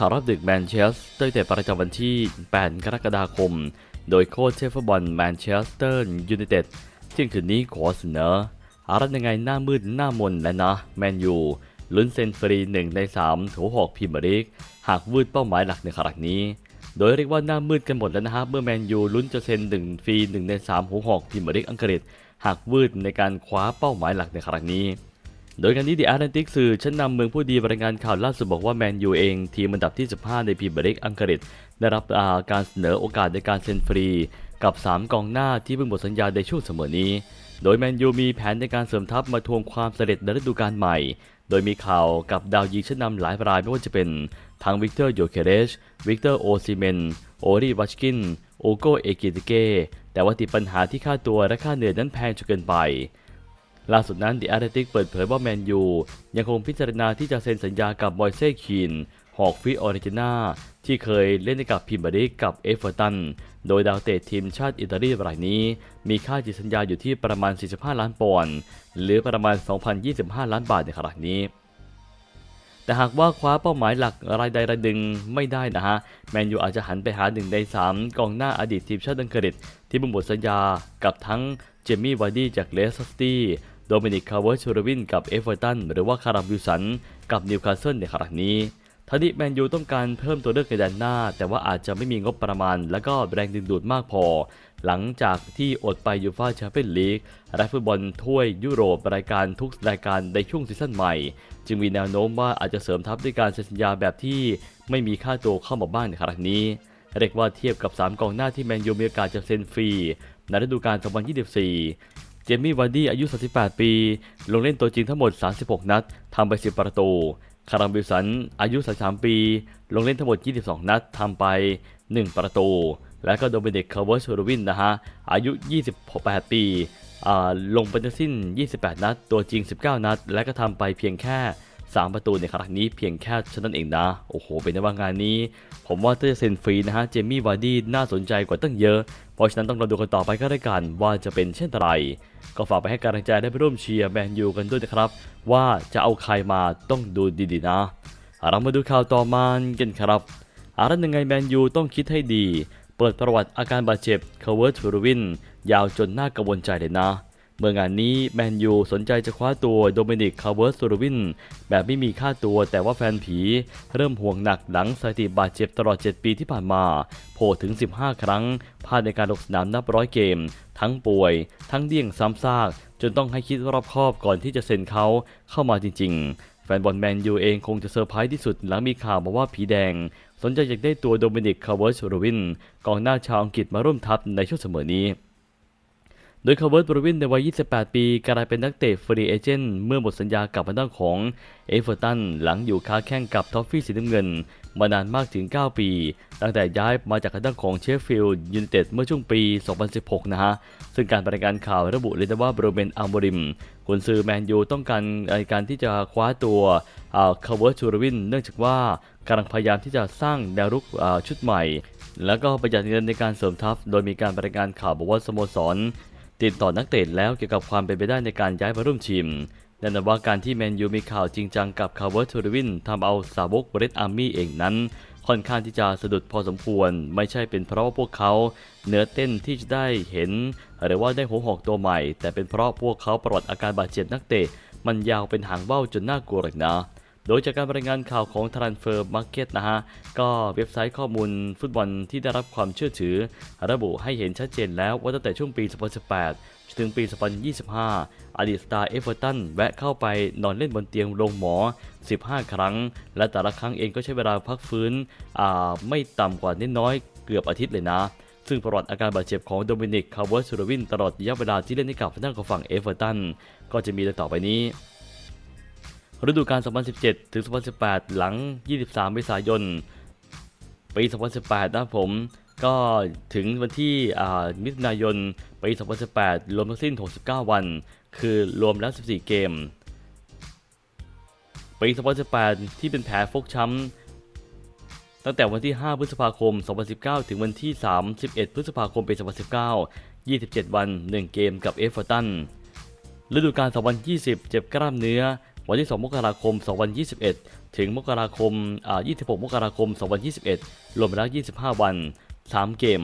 ข่าวรอบดึกแมนเชสเตอร์เต็ดประจำวันที่ 8 กรกฎาคม โดยโค้ชเชฟฟุตบอลแมนเชสเตอร์ยูไนเต็ดเที่ยงคืนนี้ขอเสนออารัตยังไงหน้ามืดหน้ามนและนะแมนยูลุ้นเซนฟรี 1 ใน 3ถูหอกพรีเมียร์ลีกหากวืดเป้าหมายหลักในครั้งนี้ โดยเรียกว่าหน้ามืดกันหมดแล้วนะฮะเมื่อแมนยูลุ้นจะเซ็น 1 ฟรี 1 ใน 3หูหอกพรีเมียร์ลีกอังกฤษ หากวืดในการคว้าเป้าหมายหลักในครั้งนี้ โดยการนี้ดีอาร์แลนติกสื่อชั้นนำเมืองผู้ดีรายงานข่าวล่าสุดบอกว่าแมนยูเอง ทีมอันดับที่ 15 ในพรีเมียร์ลีกอังกฤษ ได้รับาการเสนอโอกาสในการเซ็นฟรี กับ 3 กองหน้าที่เพิ่งหมดสัญญาในช่วงเสมอนี้ โดยแมนยูมีแผนในการเสริมทัพมาทวงความสำเร็จในฤดูกาลใหม่ โดยมีข่าวกับดาวยิงชั้นนำหลายรายไม่ว่าจะเป็นทั้งวิกเตอร์โยเคเรชวิกเตอร์โอซิเมนโอรีวัชกินโอโกเอกิติเกแต่ว่าติดปัญหาที่ค่าตัวและค่าเหนื่อยนั้นแพงจนเกินไป ล่าสุดนั้นดิอาร์เตติกเปิดเผยว่าแมนยู ยังคงพิจารณาที่จะเซ็นสัญญากับบอยเซ่คีนฮอกฟิออริจินาที่เคยเล่นให้กับพิมบาริกกับเอฟเวอร์ตัน โดยดาวเตะทีมชาติอิตาลีรายนี้ มีค่าจิตสัญญาอยู่ที่ประมาณ 45 ล้านปอนด์หรือประมาณ 2,025 ล้านบาทในขณะนี้ แต่หากว่าคว้าเป้าหมายหลักรายใดรายหนึ่งไม่ได้นะฮะ แมนยูอาจจะหันไปหาหนึ่งในสามกองหน้าอดีตทีมชาติอังกฤษที่เพิ่งหมดสัญญากับทั้งเจมี่วาร์ดี้จากเลสเตอร์ซิตี้ โดมินิก คาร์เวอร์ชูรวินกับเอฟเวอร์ตันหรือว่าคาราบิลสันกับนิวคาสเซิลในขณะนี้ทั้งนี้แมนยูต้องการเพิ่มตัวเลือกในแดนหน้า แต่ว่าอาจจะไม่มีงบประมาณ และก็แรงดึงดูดมากพอ หลังจากที่อดไปยูฟ่าแชมเปี้ยนลีกและฟุตบอลถ้วยยุโรปรายการทุกรายการในช่วงซีซั่นใหม่ จึงมีแนวโน้มว่าอาจจะเสริมทัพด้วยการเซ็นสัญญาแบบที่ไม่มีค่าตัวเข้ามาบ้างในครั้งนี้ เรียกว่าเทียบกับ 3 กองหน้าที่แมนยูมีโอกาสจะเซ็นฟรีในฤดูกาล2024 เจมี่วาร์ดี้อายุ 38 ปี ลงเล่นตัวจริงทั้งหมด 36 นัด ทำไป 10 ประตู คารัมบิลสัน อายุ 33 ปี ลงเล่นทั้งหมด 22 นัด ทำไป 1 ประตู และก็โดมินิกคาร์เวอร์ชโรวินนะฮะ อายุ 28 ปีอ่าลงไปทั้งสิ้น 28 นัด ตัวจริง 19 นัด และก็ทำไปเพียงแค่ 3 ประตูในครั้งนี้เพียงแค่เท่านั้นเองนะ โอ้โห เป็นในว่างานนี้ ผมว่าถ้าจะเซ็นฟรีนะฮะ เจมี่วาร์ดี้น่าสนใจกว่าตั้งเยอะ เพราะฉะนั้นต้องรอดูกันต่อไปก็ได้กันว่าจะเป็นเช่นไร ก็ฝากไปให้กำลังใจได้ไปร่วมเชียร์แมนยูกันด้วยนะครับ ว่าจะเอาใครมาต้องดูดีๆนะ เรามาดูข่าวต่อมากันครับอารันยังไงแมนยูต้องคิดให้ดี เปิดประวัติอาการบาดเจ็บเคเวอร์ทูรวิน ยาวจนน่ากังวลใจเลยนะ เมื่องานนี้แมนยูสนใจจะคว้าตัวโดมินิก คาเวอร์ทูรวิน แบบไม่มีค่าตัวแต่ว่าแฟนผี เริ่มห่วงหนักหลังสถิติบาดเจ็บตลอด 7 ปีที่ผ่านมา โผล่ถึง 15 ครั้งพลาดในการลงสนามนับร้อยเกม ทั้งป่วย ทั้งเดี่ยงซ้ำซาก จนต้องให้คิดรอบคอบก่อนที่จะเซ็นเขาเข้ามาจริง ๆ แฟนบอลแมนยูเองคงจะเซอร์ไพรส์ที่สุดหลังมีข่าวมาว่าผีแดง สนใจอยากได้ตัวโดมินิก คาร์เวอร์ชโรวินกองหน้าชาวอังกฤษมาร่วมทัพในช่วงเสมอนี้ โดยคาร์เวิร์ดบรวินในวัย 28 ปีกลายเป็นนักเตะฟรีเอเจนต์เมื่อหมดสัญญากับทางด้านของเอเวอร์ตันหลังอยู่ค้าแข่งกับทอฟฟี่สีน้ำเงิน มานานมากถึง 9 ปี ตั้งแต่ย้ายมาจากทางด้านของเชฟฟิลด์ยูไนเต็ดเมื่อช่วงปี 2016 นะฮะ ซึ่งการรายงานข่าวระบุเลยนะว่าโรเบนอัลโมริมกุนซือแมนยูต้องการในการที่จะคว้าตัวคาร์เวิร์ดชูรวิน เนื่องจากว่ากำลังพยายามที่จะสร้างแนวรุกชุดใหม่ แล้วก็ประหยัดเงินในการเสริมทัพ โดยมีการรายงานข่าวบอกว่าสโมสร ติดต่อนักเตะแล้วเกี่ยวกับความเป็นไปได้ในการย้ายมาร่วมทีมแน่นอนว่าการที่แมนยูมีข่าวจริงจังกับคาร์เวอร์ทูริวินทำเอาสาวกเรดอาร์มี่เองนั้น ค่อนข้างที่จะสะดุดพอสมควร ไม่ใช่เป็นเพราะว่าพวกเขาเนื้อเต้นที่จะได้เห็น หรือว่าได้หัวหอกตัวใหม่ แต่เป็นเพราะพวกเขาประวัติอาการบาดเจ็บนักเตะ มันยาวเป็นหางว่าวจนน่ากลัวเลยนะ โดยจากการรายงานข่าวของ Transfer Market นะฮะ ก็เว็บไซต์ข้อมูลฟุตบอลที่ได้รับความเชื่อถือ ระบุให้เห็นชัดเจนแล้วว่าตั้งแต่ช่วงปี 2018 ถึงปี 2025 อดีตสตาร์เอเวอร์ตันแวะเข้าไปนอนเล่นบนเตียงโรงหมอ 15 ครั้ง และแต่ละครั้งเองก็ใช้เวลาพักฟื้นไม่ต่ำกว่านิดน้อยเกือบอาทิตย์เลยนะซึ่งประวัติอาการบาดเจ็บของโดมินิก คาร์เวอร์ซูรวินตลอดระยะเวลาที่เล่นให้กับทางด้านของฝั่งเอเวอร์ตัน ก็จะมีดังต่อไปนี้ ฤดูกาล 2017 ถึง 2018 หลัง 23เมษายน ปี 2018 นะครับผม ก็ถึงวันที่มิถุนายน ปี 2018 รวมทั้งสิ้น 69 วัน คือรวมแล้ว 14 เกม ปี 2018 ที่เป็นแผลฟกช้ำ ตั้งแต่วันที่ 5 พฤษภาคม 2019 ถึงวันที่ 31 พฤษภาคม ปี 2019 27 วัน 1 เกมกับเอฟเวอร์ตันฤดูกาล2020 เจ็บกล้ามเนื้อ วันที่ 2 มกราคม 2021 ถึงมกราคม 26 มกราคม 2021 รวมไปแล้ว 25 วัน 3 เกม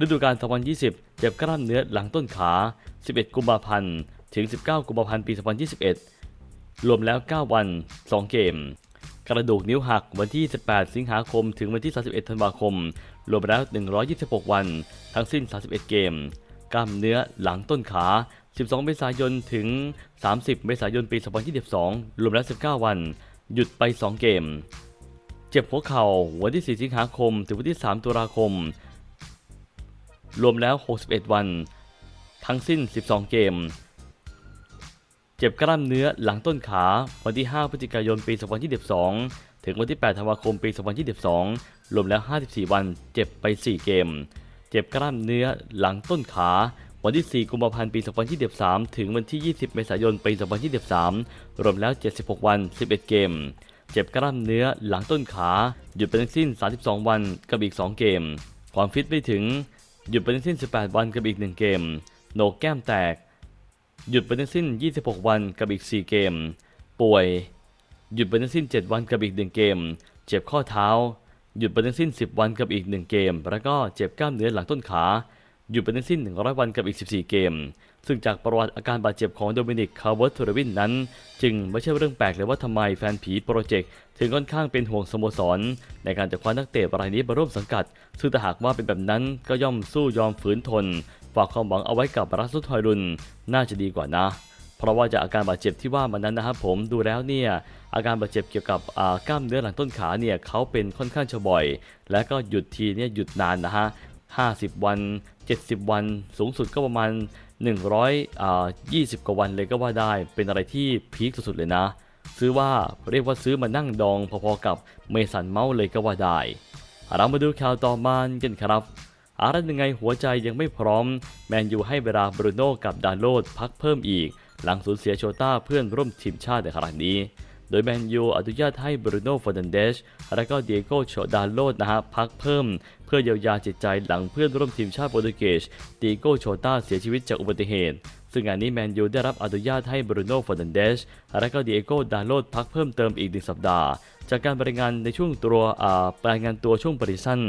ฤดูกาล 2020 เจ็บกล้ามเนื้อหลังต้นขา 11 กุมภาพันธ์ ถึง 19 กุมภาพันธ์ ปี 2021 รวมแล้ว 9 วัน 2 เกม กระดูกนิ้วหักวันที่ 18 สิงหาคม ถึงวันที่ 31 ธันวาคม รวมไปแล้ว 126 วัน ทั้งสิ้น 31 เกม กล้ามเนื้อหลังต้นขา 12 เมษายนถึง 30 เมษายนปี 2022 รวมแล้ว 19 วัน หยุดไป 2 เกม เจ็บหัวเข่าวันที่ 4 สิงหาคม ถึงวันที่ 3 ตุลาคม รวมแล้ว 61 วัน ทั้งสิ้น 12 เกม เจ็บกล้ามเนื้อหลังต้นขาวันที่ 5 พฤศจิกายนปี 2022 ถึงวันที่ 8 ธันวาคมปี 2022 รวมแล้ว 54 วัน เจ็บไป 4 เกม เจ็บกล้ามเนื้อหลังต้นขา วันที่ 4 กุมภาพันธ์ ปี 2023 ถึงวันที่ 20 เมษายน ปี 2023 รวมแล้ว 76 วัน 11 เกม เจ็บกล้ามเนื้อหลังต้นขา หยุดไปทั้งสิ้น 32 วันกับอีก 2 เกม ความฟิตไม่ถึง หยุดไปทั้งสิ้น 18 วันกับอีก 1 เกม โหนกแก้มแตก หยุดไปทั้งสิ้น 26 วันกับอีก 4 เกม ป่วย หยุดไปทั้งสิ้น 7 วันกับอีก 1 เกม เจ็บข้อเท้า หยุดไปทั้งสิ้น 10 วันกับอีก 1 เกม แล้วก็เจ็บกล้ามเนื้อหลังต้นขา หยุดไปทั้งสิ้น 100 วันกับอีก 14 เกม ซึ่งจากประวัติอาการบาดเจ็บของโดมินิก คาร์เวอร์ทเรวินนั้น จึงไม่ใช่เรื่องแปลกเลยว่าทำไมแฟนผีโปรเจกต์ถึงค่อนข้างเป็นห่วงสโมสร ในการจะคว้านักเตะรายนี้มาร่วมสังกัด ซึ่งถ้าหากว่าเป็นแบบนั้นก็ย่อมสู้ยอมฝืนทน ฝากความหวังเอาไว้กับรัสซุทอยรุน น่าจะดีกว่านะ เพราะว่าจากอาการบาดเจ็บที่ว่ามานั้นนะครับผมดูแล้วเนี่ยอาการบาดเจ็บเกี่ยวกับกล้ามเนื้อหลังต้นขาเนี่ยเขาเป็นค่อนข้างจะบ่อย และก็หยุดทีเนี่ยหยุดนานนะฮะ 50 วัน 70 วัน สูงสุดก็ประมาณ 100อ่า20 กว่าวันเลยก็ว่าได้ เป็นอะไรที่พีคสุดๆเลยนะ ซื้อว่าเรียกว่าซื้อมานั่งดองพอๆกับเมสันเมาส์เลยก็ว่าได้ เรามาดูข่าวต่อมากันครับอะไรยังไงหัวใจยังไม่พร้อม แมนยูให้เวลาบรูโน่กับดาโลดพักเพิ่มอีก หลังสูญเสียโชต้าเพื่อนร่วมทีมชาติในครั้งนี้ ดยแมนยูอนุญาตให้บรูโน่ฟอร์นันเดชและก็เดียโกโชดาโลดนะฮะพักเพิ่ม เพื่อเยียวยาจิตใจหลังเพื่อนร่วมทีมชาติโปรตุเกสเดียโกโชต้าเสียชีวิตจากอุบัติเหตุซึ่งงานนี้แมนยูได้รับอนุญาตให้บรูโน่ฟอร์นันเดชและก็เดียโกดาโลดพักเพิ่มเติมอีกหนึ่งสัปดาห์ จากการรายงานในช่วงตัวรายงานตัวช่วงปริสั้น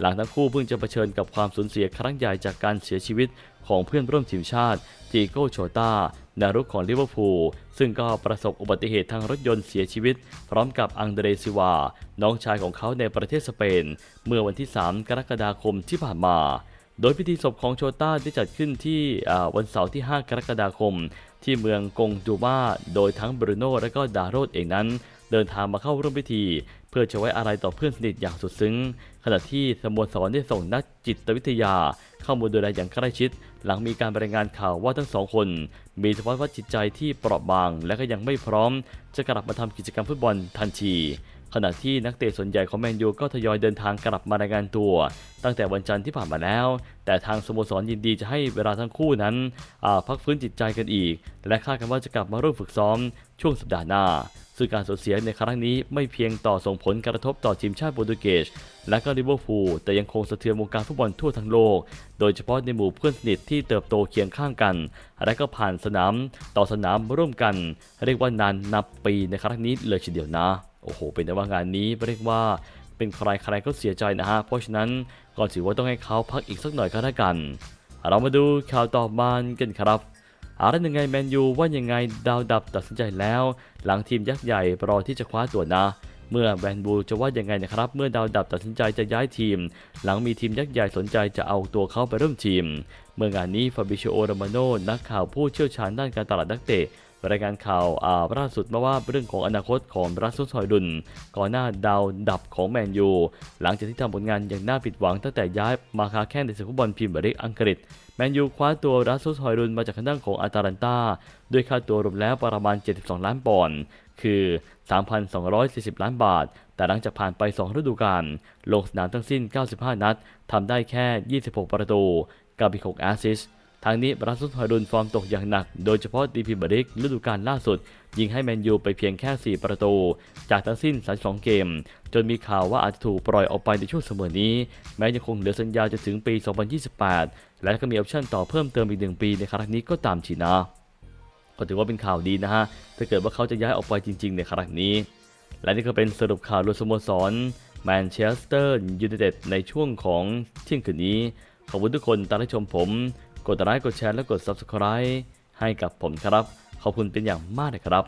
หลังทั้งคู่เพิ่งจะเผชิญกับความสูญเสียครั้งใหญ่จากการเสียชีวิตของเพื่อนร่วมทีมชาติจีโกโชตา นารุกของลิเวอร์พูลซึ่งก็ประสบอุบัติเหตุทางรถยนต์เสียชีวิต พร้อมกับอังเดรซิวา น้องชายของเขาในประเทศสเปน เมื่อวันที่ 3 กรกฎาคมที่ผ่านมาโดยพิธีศพของโชต้าได้จัดขึ้นที่วันเสาร์ที่ 5 กรกฎาคม ที่เมืองกงจูมาโดยทั้งบรูโน่และก็ดาโรดเองนั้น เดินทางมาเข้าร่วมพิธี เพื่อจะไว้อะไรต่อเพื่อนสนิทอย่างสุดซึ้ง ขณะที่สโมสรได้ส่งนักจิตวิทยา เข้ามาดูแลอย่างใกล้ชิด หลังมีการรายงานข่าวว่าทั้งสองคน มีสภาพจิตใจที่เปราะบาง และก็ยังไม่พร้อม จะกลับมาทำกิจกรรมฟุตบอลทันที ขณะที่นักเตะส่วนใหญ่ของแมนยูก็ทยอยเดินทางกลับมารายงานตัว ตั้งแต่วันจันทร์ที่ผ่านมาแล้ว แต่ทางสโมสรยินดีจะให้เวลาทั้งคู่นั้นพักฟื้นจิตใจกันอีก และคาดกันว่าจะกลับมาร่วมฝึกซ้อมช่วงสัปดาห์หน้า ซึ่งการสูญเสียในครั้งนี้ไม่เพียงต่อส่งผลกระทบต่อทีมชาติโปรตุเกสและก็ลิเวอร์พูลแต่ยังคงสะเทือนวงการฟุตบอลทั่วทั้งโลก โดยเฉพาะในหมู่เพื่อนสนิทที่เติบโตเคียงข้างกัน และก็ผ่านสนามต่อสนามร่วมกัน เรียกว่านานนับปีในครั้งนี้เลยทีเดียวนะ โอ้โห เป็นแต่ว่างานนี้เรียกว่าเป็นใครใครก็เสียใจนะฮะ เพราะฉะนั้นก็ถือว่าต้องให้เขาพักอีกสักหน่อยก็แล้วกัน เรามาดูข่าวต่อมากันครับอะไรยังไงแมนยูว่ายังไงดาวดับตัดสินใจแล้ว หลังทีมยักษ์ใหญ่รอที่จะคว้าตัวนะ เมื่อแวนบูจะว่ายังไงนะครับ เมื่อดาวดับตัดสินใจจะย้ายทีม หลังมีทีมยักษ์ใหญ่สนใจจะเอาตัวเขาไปร่วมทีม เมื่องานนี้ฟาบิชิโอโรมาโนนักข่าวผู้เชี่ยวชาญด้านการตลาดนักเตะ รายงานข่าวอ่าล่าสุดมาว่าเรื่องของอนาคตของรัสซุสฮอยดุนก่อนหน้าดาวดับของแมนยู หลังจากที่ทำผลงานอย่างน่าผิดหวังตั้งแต่ย้ายมาคาแข่งในศึกฟุตบอลพรีเมียร์ลีกอังกฤษแมนยูคว้าตัวรัสซุสฮอยดุนมาจากทางด้านของอาตาลันตาด้วยค่าตัวรวมแล้วประมาณ 72 ล้านปอนด์คือ 3,240 ล้านบาท แต่หลังจากผ่านไป 2 ฤดูกาลลงสนามทั้งสิ้น 95 นัดทำได้แค่ 26 ประตูกับอีก6แอสซิสต์ ทางนี้บรัสุฮารุนฟอร์มตกอย่างหนัก โดยเฉพาะดีพีบริกฤดูกาลล่าสุด ยิงให้แมนยูไปเพียงแค่ 4 ประตู จากทั้งสิ้น 32 เกม จนมีข่าวว่าอาจจะถูกปล่อยออกไปในช่วงเสมอนี้ แม้ยังคงเหลือสัญญาจะถึงปี 2028 และก็มีออปชั่นต่อเพิ่มเติมอีก1ปีในครั้งนี้ก็ตามชีนะก็ถือว่าเป็นข่าวดีนะฮะ ถ้าเกิดว่าเขาจะย้ายออกไปจริง ๆ ในครั้งนี้ และนี่ก็เป็นสรุปข่าวรวมสโมสรแมนเชสเตอร์ยูไนเต็ดในช่วงของเที่ยงคืนนี้ ขอบคุณทุกคนตามรับชมผม กดไลค์กดแชร์และกด Subscribe ให้กับผมครับ ขอบคุณเป็นอย่างมากนะครับ